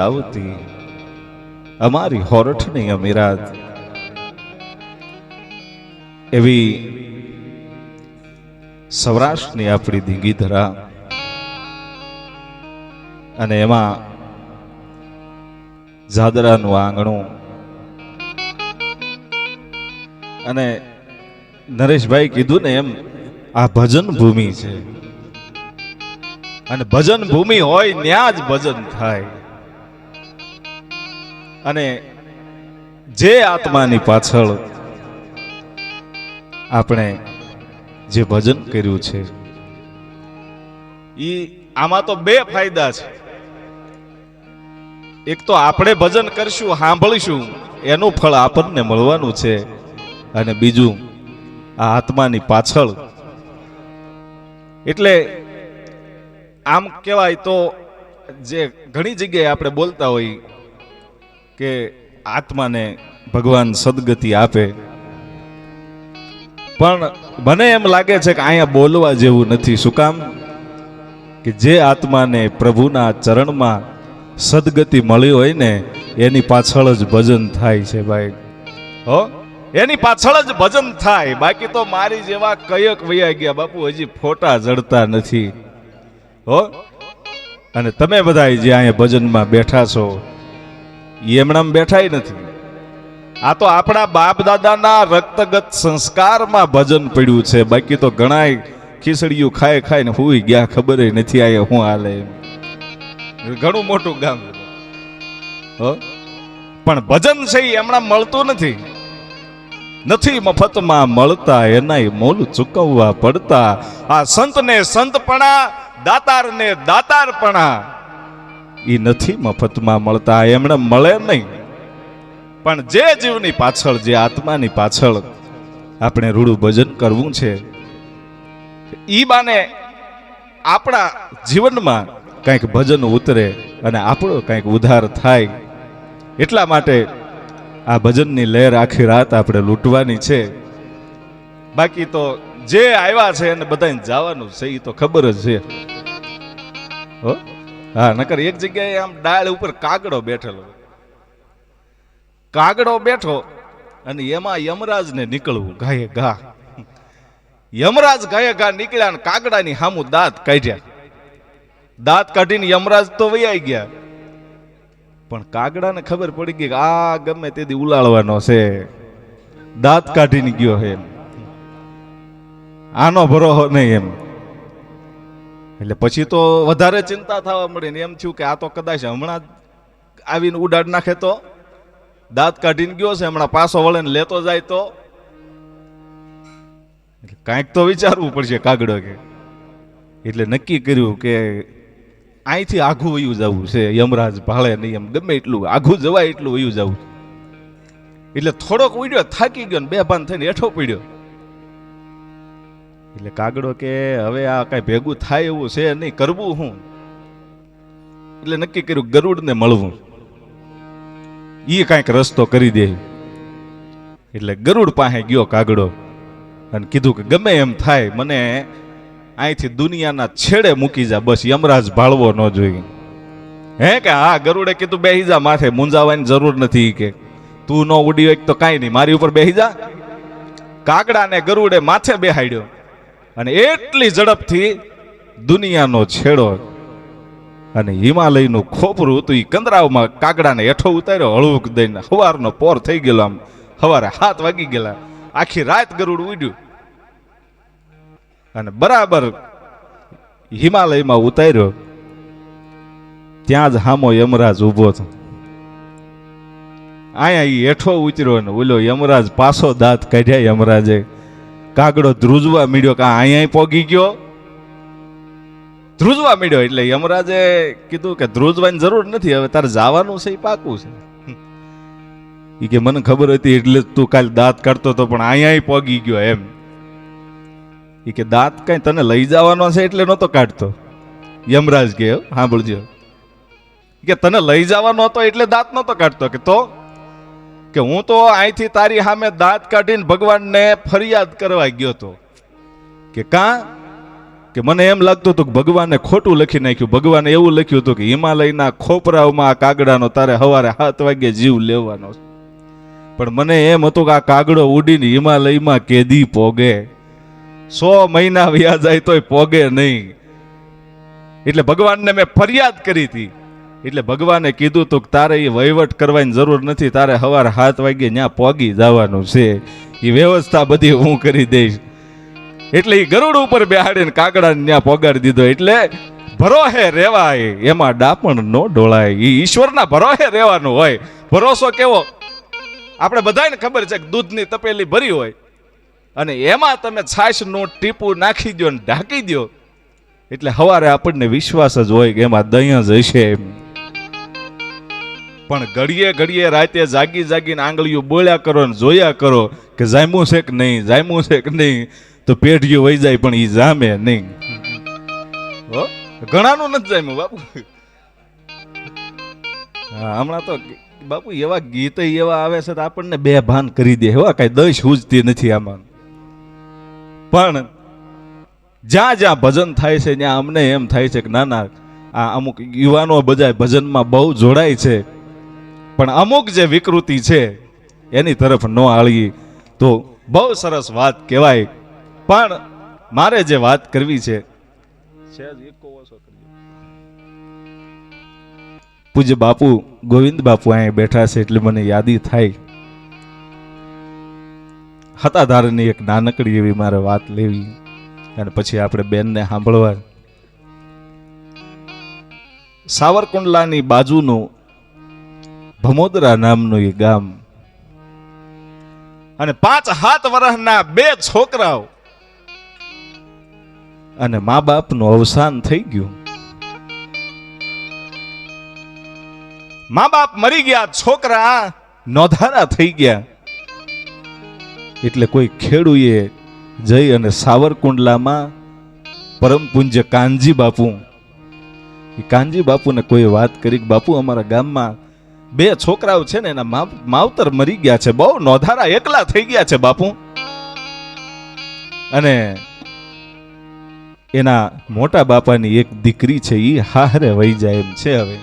આવતી અમારી હોરઠની અમીરાત. એવી સૌરાષ્ટ્રની આપણી ધીંગી ધરા. અને એમાં જાદરાનું આંગણું. અને નરેશભાઈ કીધું ને એમ, આ ભજન ભૂમિ છે. અને ભજન ભૂમિ હોય ત્યાં જ ભજન થાય. અને જે આત્માની પાછળ આપણે જે ભજન કર્યું છે એ આમાં તો બે ફાયદા છે. એક તો આપણે ભજન કરશું, સાંભળીશું, એનું ફળ આપણને મળવાનું છે. અને બીજું, આ આત્માની પાછળ. એટલે આમ કહેવાય તો જે ઘણી જગ્યાએ આપણે બોલતા હોઈ કે આત્માને ભગવાન સદગતિ આપે. પણ મને એમ લાગે છે કે અહીંયા બોલવા જેવું નથી. શું કામ? કે જે આત્માને પ્રભુના ચરણમાં સદગતિ મળી હોય ને, એની પાછળ જ ભજન થાય છે ભાઈ. હો? એની પાછળ જ ભજન થાય. બાકી તો મારી જેવા કયક વયા ગયા. બાપુ, હજી ફોટા જડતા નથી. હો? અને તમે બધા જે અહીંયા ભજનમાં બેઠા છો એમણામ બેઠાય નથી. આ તો આપણા બાપ દાદાના રક્તગત સંસ્કારમાં ભજન પડ્યું છે. બાકી તો ઘણાય ખીચડીયું ખાય ખાય ને હુઈ ગયા, ખબર નથી આ હું હાલે ઘણું મોટું ગામ. પણ ભજન છે એમણામ મળતું નથી. નથી મફતમાં મળતા, એનાય મોલ ચૂકવવા પડતા. આ સંતને સંતપણા, દાતારને દાતારપણા. ઈ નથી મફતમાં મળતા, એમણે મળે નહીં. પણ જે જીવની પાછળ, જે આત્માની પાછળ આપણે રૂડું ભજન કરવું છે, ઈ બાને આપણા જીવનમાં કંઈક ભજન ઉતરે અને આપણો કંઈક ઉધાર થાય. એટલા માટે આ ભજનની લહેર આખી રાત આપણે લૂંટવાની છે. બાકી તો જે આવ્યા છે એને બધાને જવાનું છે એ તો ખબર જ છે. હો? હા, નકર એક જગ્યાએ આમ ડાળ ઉપર કાગડો બેઠેલો. કાગડો બેઠો અને એમાં યમરાજને નીકળવું, ગાયે ઘા યમરાજ ગાયે ઘા નીકળ્યા અને કાગડાની હામું દાંત કાઢ્યા. દાંત કાઢીને યમરાજ તો વૈયાઈ ગયા. પણ કાગડાને ખબર પડી ગઈ કે આ ગમે તેથી ઉલાળવાનો છે. દાંત કાઢીને ગયો હે આનો ભરોહો નહીં એમ. એટલે પછી તો વધારે ચિંતા થવા મળી ને એમ થયું કે આ તો કદાચ હમણાં આવીને ઉડાડ નાખે તો. દાંત કાઢીને ગયો છે, હમણાં પાછો વળે લેતો જાય તો. કાંઈક તો વિચારવું પડશે કાગડો કે. એટલે નક્કી કર્યું કે અહીંથી આઘું વયું જવું છે, યમરાજ ભાળે નહીં એમ, ગમે એટલું આઘું જવાય એટલું વયું જવું. એટલે થોડોક ઉડ્યો, થાકી ગયો ને બે ભાન થઈને હેઠો પડ્યો. એટલે કાગડો કે હવે આ કઈ ભેગું થાય એવું છે નહીં, કરવું હું? એટલે નક્કી કર્યું ગરુડને મળવું. એ કાંઈક રસ્તો કરી દે. એટલે ગરુડ પાસે ગયો કાગડો અને કીધું કે ગમે એમ થાય, મને અહીંથી દુનિયાના છેડે મૂકી જા, બસ યમરાજ ભાળવો ન જોઈએ. હે કે હા, ગરુડે કીધું બેહી જા માથે, મૂંઝાવાની જરૂર નથી કે. તું ન ઉડી હોય તો કાંઈ નહીં, મારી ઉપર બેહી જા. કાગડાને ગરુડે માથે બેહાડ્યો. અને એટલી ઝડપથી દુનિયાનો છેડો અને હિમાલયનું ખોપરું હતું એ કંદરાવમાં કાગડાને હેઠો ઉતાર્યો, હળવું દઈને સવારનો પોર થઈ ગયેલો આમ સવારે હાથ વાગી ગયેલા. આખી રાત ગરુડ ઉડ્યું. અને બરાબર હિમાલયમાં ઉતાર્યો. ત્યાં જ હામો યમરાજ ઊભો હતો અહીંયા એ હેઠો ઉતર્યો ને ઓલો યમરાજ પાછો દાંત કાઢ્યા યમરાજે. કાગડો ધ્રુજવા મીડ્યો કે અહીંયા પોગી ગયો? ધ્રુજવા મીડ્યો એટલે યમરાજે કીધું કે ધ્રુજવાની જરૂર નથી, હવે તારે જવાનું છે, એ પાકું છે. ઈ કે મને ખબર હતી એટલે તું કાલ દાંત કાઢતો હતો, પણ અહીંયા પોગી ગયો એમ. ઈ કે દાંત કઈ તને લઈ જવાનો છે એટલે નહોતો કાઢતો. યમરાજ કે સાંભળજો કે, તને લઈ જવાનો હતો એટલે દાંત નહોતો કાઢતો. કે તો કે હું તો અહીંથી તારી સામે દાંત કાઢીને ભગવાનને ફરિયાદ કરવા ગયો તો કે કાં? કે મને એમ લાગતું હતું કે ભગવાને ખોટું લખી નાખ્યું. ભગવાને એવું લખ્યું હતું કે હિમાલયના ખોપરાઓમાં આ કાગડાનો તારે સવારે સાત વાગ્યે જીવ લેવાનો. પણ મને એમ હતું કે આ કાગડો ઉડીને હિમાલયમાં કેદી પોગે. સો મહિના વ્યા જાય તોય પોગે નહીં. એટલે ભગવાનને મેં ફરિયાદ કરી હતી. એટલે ભગવાને કીધું તું કે તારે એ વહીવટ કરવાની જરૂર નથી, તારે સવારે સાત વાગે ત્યાં પોગી જવાનું છે. એ વ્યવસ્થા બધી હું કરી દઈશ. એટલે એ ગરુડ ઉપર બેહાડીને કાગડાને ત્યાં પોગાડી દીધો. એટલે ભરોહે રેવાય, એમાં ડાપણ નો ડોળાય. એ ઈશ્વરના ભરોહે રહેવાનું હોય. ભરોસો કેવો? આપણે બધાને ખબર છે કે દૂધની તપેલી ભરી હોય. અને એમાં તમે છાશનું ટીપું નાખી દો ને ઢાંકી દો એટલે સવારે આપણને વિશ્વાસ જ હોય કે એમાં દહીં જ હશે એમ. પણ ઘડીએ ઘડીએ રાતે જાગી જાગીને આંગળીઓ બોલ્યા કરો ને જોયા કરો કે જામ્યું છે કે નહીં, જામ્યું છે કે નહીં? તો પેઢીઓ વહી જાય પણ એ જામે નહીં. ઘણાનું નથી જામ્યું, બાપુ. હા, હમણાં તો બાપુ એવા ગીત એવા આવે છે તો આપણને બે ભાન કરી દે. એવા કઈ દશ સૂજતી નથી આમાં. પણ જ્યાં જ્યાં ભજન થાય છે, ત્યાં અમને એમ થાય છે કે, ના ના, આ અમુક યુવાનો બધા ભજનમાં બહુ જોડાય છે. પણ અમુક જે વિકૃતિ છે એની તરફ ન આળીએ. તો બહુ સરસ વાત કહેવાય. પણ મારે જે વાત કરવી છે. પૂજ્ય બાપુ ગોવિંદ બાપુ અહીંયા બેઠા છે એટલે મને યાદી થાય. હતાધારની એક નાનકડી એવી મારે વાત લેવી. અને પછી આપણે બેનને સાંભળવા. સાવરકુંડલાની બાજુનું ભમોદરા નામનું એ ગામ. અને પાંચ હાથ વર્ષના બે છોકરાઓ. અને મા બાપનું અવસાન થઈ ગયું. મા બાપ મરી ગયા, છોકરા નોધારા થઈ ગયા. એટલે કોઈ ખેડૂએ જઈ અને સાવરકુંડલામાં પરમ કાનજી બાપુ. કાનજી બાપુને કોઈ વાત કરી બાપુ, અમારા ગામમાં બે છોકરાઓ છે ને એના માવતર મરી ગયા છે. બહુ નોધારા એકલા થઈ ગયા છે બાપુ. અને એના મોટા બાપાની એક દીકરી છે એ હારે વહી જાય એમ છે હવે.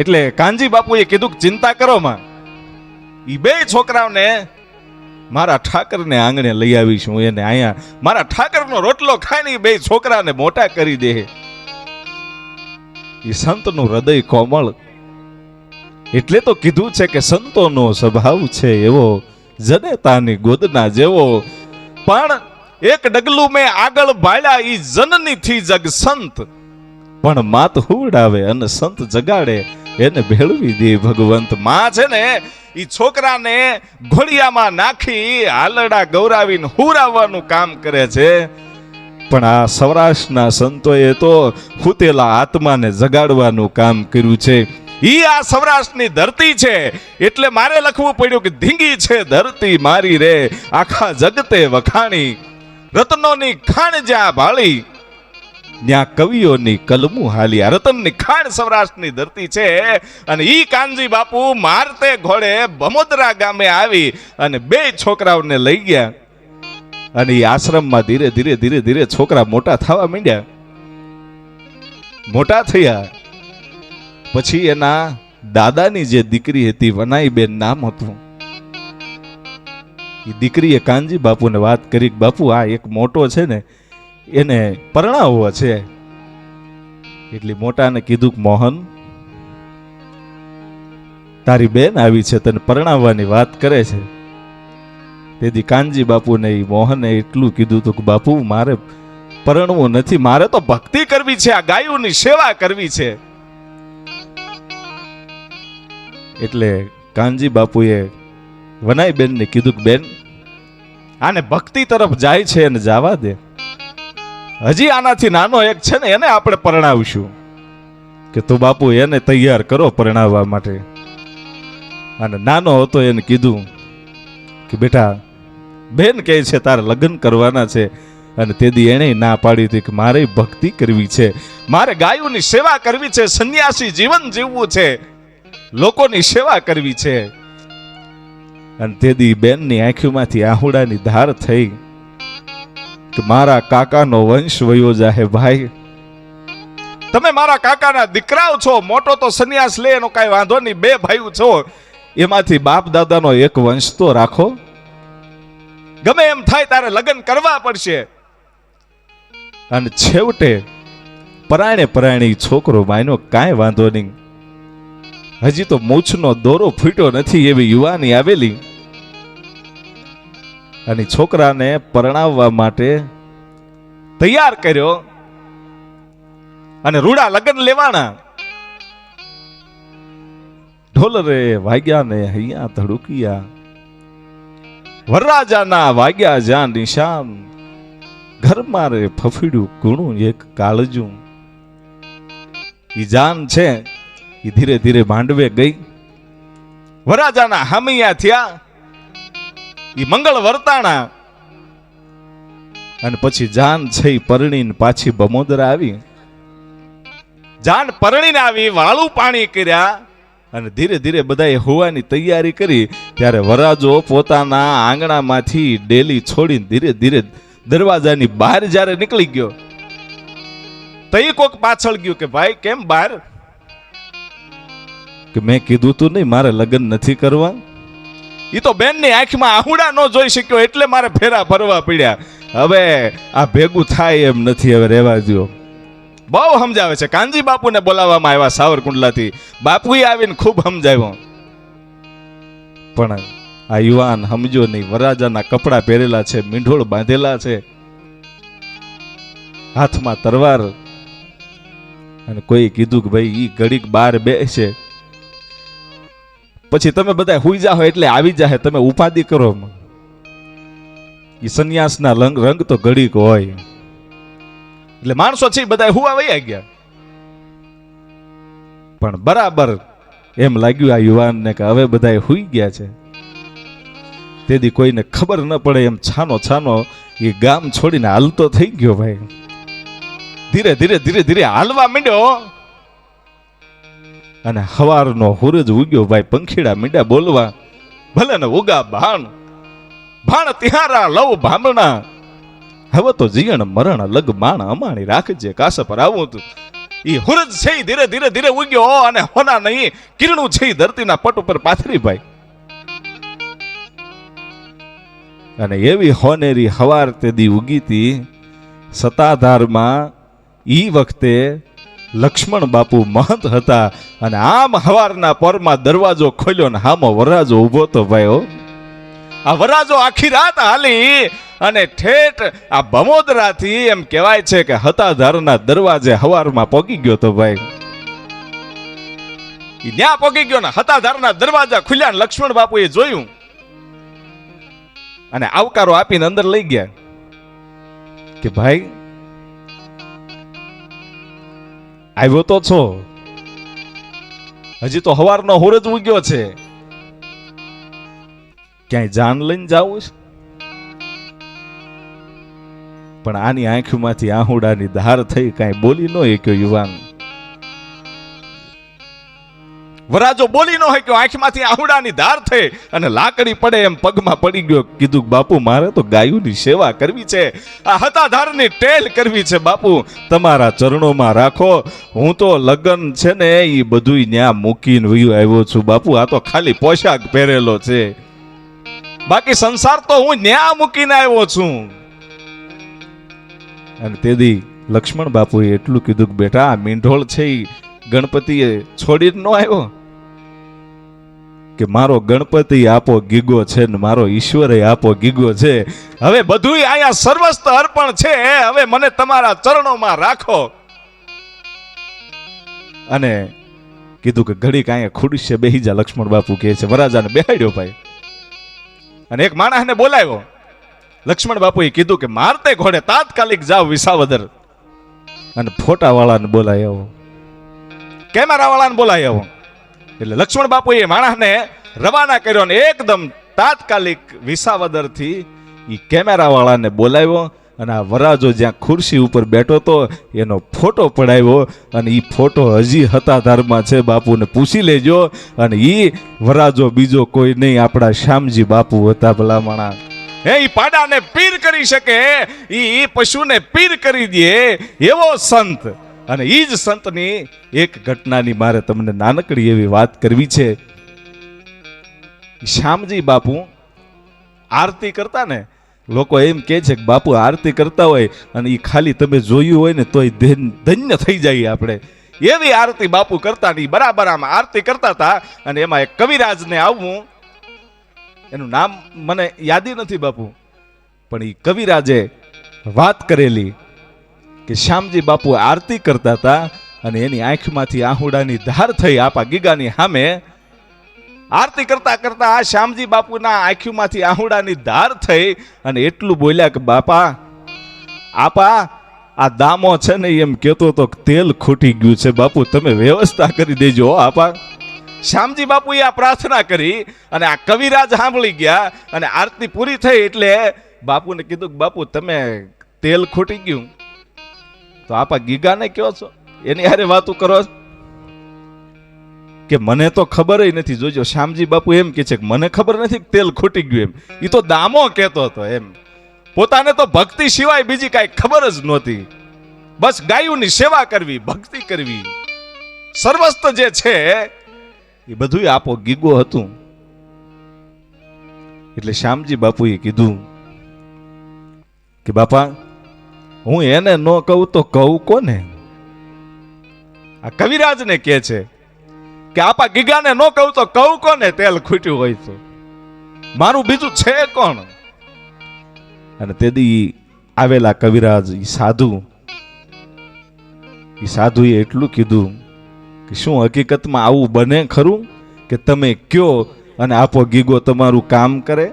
એટલે કાનજી બાપુએ કીધું કે ચિંતા કરો માં. ઈ બે છોકરાઓને મારા ઠાકરને આંગણે લઈ આવીશું એને અહીંયા. મારા ઠાકરનો રોટલો ખાઈને ઈ બે છોકરાને મોટા કરી દે. એ સંતનું હૃદય કોમળ. એટલે તો કીધું છે કે સંતોનો સ્વભાવ છે એવો, જનેતાની ગોદના જેવો. પણ એક ડગલું મેં આગળ ભાળ્યા, ઈ જનનીથી જગ સંત. પણ માત હુવડાવે અને સંત જગાડે, એને ભેળવી દે ભગવંત. માં છે ને, ઈ છોકરાને ઘોડિયામાં નાખી, હાલડા ગૌરાવીને હુરાવવાનું કામ કરે છે. પણ આ સૌરાષ્ટ્રના સંતોએ તો ખૂતેલા આત્માને જગાડવાનું કામ કર્યું છે. ઈ આ સૌરાષ્ટ્રની ધરતી છે. એટલે મારે લખવું પડ્યું કે ધીંગી છે ધરતી મારી રે. આખા જગતે વખાણી. રત્નોની ખાણ જ્યાં ભાળી, ત્યાં કવિઓની કલમું હાલી. આ રતનની ખાણ સૌરાષ્ટ્રની ધરતી છે. અને ઈ કાનજી બાપુ મારતે ઘોડે બમોદરા ગામે આવી અને બે છોકરાઓને લઈ ગયા. અને એ આશ્રમમાં ધીરે ધીરે ધીરે ધીરે છોકરા મોટા થવા માંડ્યા. મોટા થયા. પછી એના દાદાની જે દીકરી હતી વનાઈબેન નામ હતું. એ દીકરીએ કાનજી બાપુને વાત કરી બાપુ, આ એક મોટો છે ને, એને પરણાવવો છે. એટલે મોટાને કીધું કે, મોહન, તારી બેન આવી છે, તને પરણાવવાની વાત કરે છે. તેથી કાનજી બાપુને મોહને એટલું કીધું હતું કે, બાપુ, મારે પરણવું નથી. મારે તો ભક્તિ કરવી છે, આ ગાયોની સેવા કરવી છે. એટલે કાનજી બાપુએ વનાઈબેનને કીધું કે, બેન, આને ભક્તિ તરફ જાય છે એને જવા દે. હજી આનાથી નાનો એક છે ને, એને આપણે પરણાવશું. કે તો બાપુ એને તૈયાર કરો પરણાવવા માટે. અને નાનો હતો એને કીધું કે, બેટા બેન કહે છે, તારે લગ્ન કરવાના છે. અને તેથી એણે ના પાડી હતી કે મારે ભક્તિ કરવી છે. મારે ગાયોની સેવા કરવી છે, સંન્યાસી જીવન જીવવું છે. લોકોની સેવા કરવી છે. અને તેથી બેનની આંખોમાંથી આહુડાની ધાર થઈ કે મારા કાકાનો વંશ વયો જાહે ભાઈ. તમે મારા કાકાના દીકરાઓ છો, મોટો તો સંન્યાસ લે, એનો કાંઈ વાંધો નહીં, બે ભાઈઓ છો. એમાંથી બાપ દાદાનો એક વંશ તો રાખો. ગમે એમ થાય તારે લગ્ન કરવા પડશે. અને છેવટે પરાણે પરાણે છોકરો માયનો કાંઈ વાંધો નહીં. હજી તો મૂછનો દોરો ફૂટ્યો નથી એવી યુવાની આવેલી. અને છોકરાને પરણાવવા માટે તૈયાર કર્યો. અને રૂડા લગ્ન લેવાના. ઢોલરે વાગ્યા ને હૈયા ધડુકિયા. વરરાજાના વાગ્યા જ્યાં નિશાન. ઘરમાં રે ફફીડું ગુણું એક કાળજું. ઈ જાન છે એ ધીરે ધીરે માંડવે ગઈ. વરાજાના હામૈયા થયા. એ મંગળ વર્તાણા. અને પછી જાન છે પરણી પરણીને પાછી બમોદરા આવી. જાન પરણીને આવી, વાળું પાણી કર્યા. અને ધીરે ધીરે બધાએ હોવાની તૈયારી કરી, ત્યારે વરાજો પોતાના આંગણામાંથી ડેલી છોડીને ધીરે ધીરે દરવાજાની બહાર જ્યારે નીકળી ગયો તો કોક પાછળ ગયું કે, ભાઈ, કેમ બહાર? કે મેં કીધું, તું નહીં, મારે લગ્ન નથી કરવા. એ તો બેનની આંખમાં આહુડા ન જોઈ શક્યો, એટલે મારે ફેરા ફરવા પડ્યા. હવે આ ભેગું થાય એમ નથી, હવે રહેવા દ્યો. બહુ સમજાવે છે. કાનજી બાપુને બોલાવવામાં આવ્યા સાવરકુંડલાથી. બાપુએ આવીને ખૂબ સમજાવ્યો. પણ આ યુવાન સમજો નહીં. વરાજાના કપડાં પહેરેલા છે, મીંઢોળ બાંધેલા છે. હાથમાં તરવાર અને કોઈ કીધું કે ભાઈ, ઈ ઘડીક બાર બેસે. પછી તમે બધા હુઈ જાઓ એટલે આવી જાહે. તમે ઉપાધિ કરો. એ સંન્યાસના રંગ તો ઘડીક હોય. એટલે માણસો છે બધા હુવા વયા ગયા. પણ બરાબર એમ લાગ્યું આ યુવાનને કે હવે બધા હુઈ ગયા છે. તેથી કોઈને ખબર ન પડે એમ છાનો છાનો એ ગામ છોડીને હાલતો થઈ ગયો ભાઈ. ધીરે ધીરે ધીરે ધીરે હાલવા માંડ્યો. અને હવારનો હુરજ ઉગ્યો ભાઈ પંખીડા મીંડા બોલવા, ભલે ને ઉગા ભાણ ભાણ તિહારા લવ ભામણા હવે તો જીયણ મરણ, લગ, માણ, અમાણી રાખજે કાસા પર આવું તું એ હુરજ છે ધીરે ધીરે ધીરે ઉગ્યો, અને હોના નહીં, કિરણું છે ધરતીના પટ ઉપર પાથરી ભાઈ. અને એવી હોનેરી હવાર તેદી ઉગીતી સત્તાધારમાં ઈ વખતે લક્ષ્મણ બાપુ મહંત હતા, અને આમ હવારના પરમાં દરવાજો ખોલ્યો ને હામો વરાજો ઊભો તો ભાઈ આ વરાજો આખી રાત હાલી અને ઠેઠ આ બમોદરાથી એમ કહેવાય છે કે હતાધારના દરવાજે હવારમાં પોગી ગયો તો ભાઈ. ત્યાં પોગી ગયો ને હતાધારના દરવાજા ખુલ્યા લક્ષ્મણ બાપુએ જોયું. અને આવકારો આપીને અંદર લઈ ગયા. કે ભાઈ, આવ્યો તો છો. હજી તો હવારનો હોરજ ઉગ્યો છે. ક્યાંય જાન લઈને જવું છે? પણ આની આંખમાંથી આહુડાની ધાર થઈ કાંઈ બોલી ન શક્યો યુવાન. વરાજો બોલી ન શક્યો, આંખમાંથી આહુડાની ધાર થઈ અને લાકડી પડે એમ પગમાં પડી ગયો. કીધું, બાપુ, મારે તો ગાયુની સેવા કરવી છે. આ હતાધારની ટેલ કરવી છે, બાપુ. તમારા ચરણોમાં રાખો. હું તો લગન છે ને એ બધું ન્યા મૂકીને વયું આવ્યો છું, બાપુ. આ તો ખાલી પોશાક પહેરેલો છે. બાકી સંસાર તો હું ન્યા મૂકીને આવ્યો છું. અને તેથી લક્ષ્મણ બાપુએ એટલું કીધું કે બેટા મીંઢોળ છે એ ગણપતિએ છોડી ન આવ્યો. કે મારો ગણપતિ આપો ગીગો છે ને મારો ઈશ્વરે આપો ગીગો છે. હવે બધુંય અહીંયા સર્વસ્ત અર્પણ છે. હવે મને તમારા ચરણોમાં રાખો. અને કીધું કે ઘડીક અહીંયા ખુડશે બેહી જા, લક્ષ્મણ બાપુ કહે છે, વરાજાને બેહાડ્યો ભાઈ. અને એક માણસને બોલાવ્યો. લક્ષ્મણ બાપુએ કીધું કે મારતે ઘોડે તાત્કાલિક જાવ વિસાવદર. અને ફોટાવાળાને બોલાય આવો. કેમેરાવાળાને બોલાય આવો. એટલે લક્ષ્મણ બાપુએ માણસને રવાના કર્યો ને એકદમ તાત્કાલિક વિસાવદરથી ઈ કેમેરાવાળાને બોલાવ્યો અને આ વરાજો જ્યાં ખુરશી ઉપર બેઠો હતો, એનો ફોટો પડાવ્યો અને એ ફોટો હજી હતાધારમાં છે, બાપુને પૂછી લેજો અને એ વરાજો બીજો કોઈ નહીં, આપણા શ્યામજી બાપુ હતા ભલામણા. હે એ પાડાને પીર કરી શકે એ પશુને પીર કરી દે એવો સંત. અને એ જ સંતની એક ઘટનાની મારે તમને નાનકડી એવી વાત કરવી છે. શ્યામજી બાપુ આરતી કરતા ને, લોકો એમ કે છે કે બાપુ આરતી કરતા હોય અને એ ખાલી તમે જોયું હોય ને તોય ધન- ધન્ય થઈ જાય આપણે. એવી આરતી બાપુ કરતા નહીં બરાબર આમ આરતી કરતા હતા અને એમાં એક કવિરાજને આવવું એનું નામ મને યાદી નથી બાપુ, પણ એ કવિરાજે વાત કરેલી કે શ્યામજી બાપુ આરતી કરતા હતા અને એની આંખમાંથી આહુડાની ધાર થઈ આપા ગીગાની સામે. આરતી કરતા કરતા આ શ્યામજી બાપુના આંખીમાંથી આહુડાની ધાર થઈ અને એટલું બોલ્યા કે, બાપા, આપા, આ દામો છે ને એમ કહેતો તો તેલ ખૂટી ગયું છે બાપુ, તમે વ્યવસ્થા કરી દેજો આપા. શ્યામજી બાપુએ આ પ્રાર્થના કરી અને આ કવિરાજ સાંભળી ગયા અને આરતી પૂરી થઈ એટલે બાપુને કીધું કે બાપુ, તમે તેલ ખૂટી ગયું. તો આપા ગીગાને કહો છો, એની હારે વાતું કરો કે મને તો ખબર નથી, જોજો શ્યામજી બાપુ એમ કે છે કે મને ખબર નથી કે તેલ ખૂટી ગયું એમ. એ તો દામો કહેતો હતો એમ. પોતાને તો ભક્તિ સિવાય બીજી કાંઈ ખબર જ નહોતી. બસ ગાયોની સેવા કરવી, ભક્તિ કરવી. સર્વસ્ત જે છે એ બધું આપો ગીગો હતું. એટલે શ્યામજી બાપુએ કીધું કે બાપા, હું એને ન કહું તો કહું કોને? આ કવિરાજને કહે છે કે આપા ગીગાને ન કહું તો કહું કોને? તેલ ખૂટ્યું હોય તો. મારું બીજું છે કોણ? અને તેથી આવેલા કવિરાજ એ સાધુ, ઈ સાધુએ એટલું કીધું શું હકીકતમાં આવું બને ખરું? કે તમે કયો અને આપો ગીગો તમારું કામ કરે?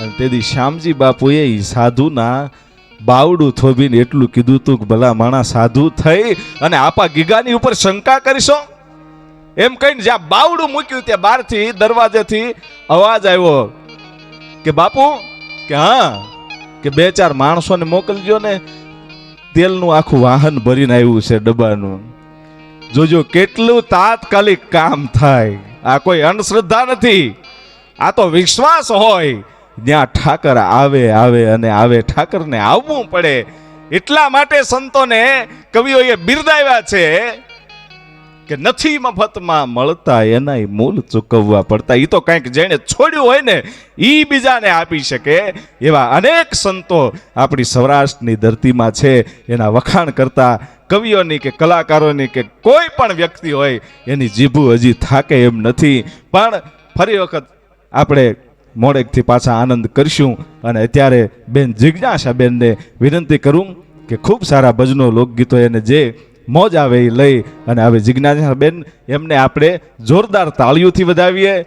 અને તેથી શ્યામજી બાપુએ સાધુના બાવડું થોભીને એટલું કીધું તું કે ભલા માણા સાધુ થઈ અને આપા ગીગાની ઉપર શંકા કરીશો? એમ કહીને જ્યાં બાવડું મૂક્યું ત્યાં બહારથી દરવાજેથી અવાજ આવ્યો કે બાપુ, કે હા, કે બે ચાર માણસોને મોકલજો ને તેલનું આખું વાહન ભરીને આવ્યું છે ડબ્બાનું. જોજો, કેટલું તાત્કાલિક કામ થાય. આ કોઈ અંધશ્રદ્ધા નથી. આ તો વિશ્વાસ હોય. જ્યાં ઠાકર આવે આવે અને આવે, ઠાકરને આવવું પડે. એટલા માટે સંતોને કવિઓએ બિરદાવ્યા છે. કે નથી મફતમાં મળતા એનાય મૂલ ચૂકવવા પડતા. એ તો કંઈક જેણે છોડ્યું હોય ને એ બીજાને આપી શકે એવા અનેક સંતો આપણી સૌરાષ્ટ્રની ધરતીમાં છે. એના વખાણ કરતા કવિઓની કે કલાકારોની કે કોઈ પણ વ્યક્તિ હોય, એની જીભું હજી થાકે એમ નથી. પણ ફરી વખત આપણે મોડેકથી પાછા આનંદ કરશું અને અત્યારે બેન જિજ્ઞાસા બેનને વિનંતી કરું કે ખૂબ સારા ભજનો લોકગીતો એને જે મોજ આવે એ લઈ અને હવે જિજ્ઞાસા બેન એમને આપણે જોરદાર તાળીઓથી વધાવીએ.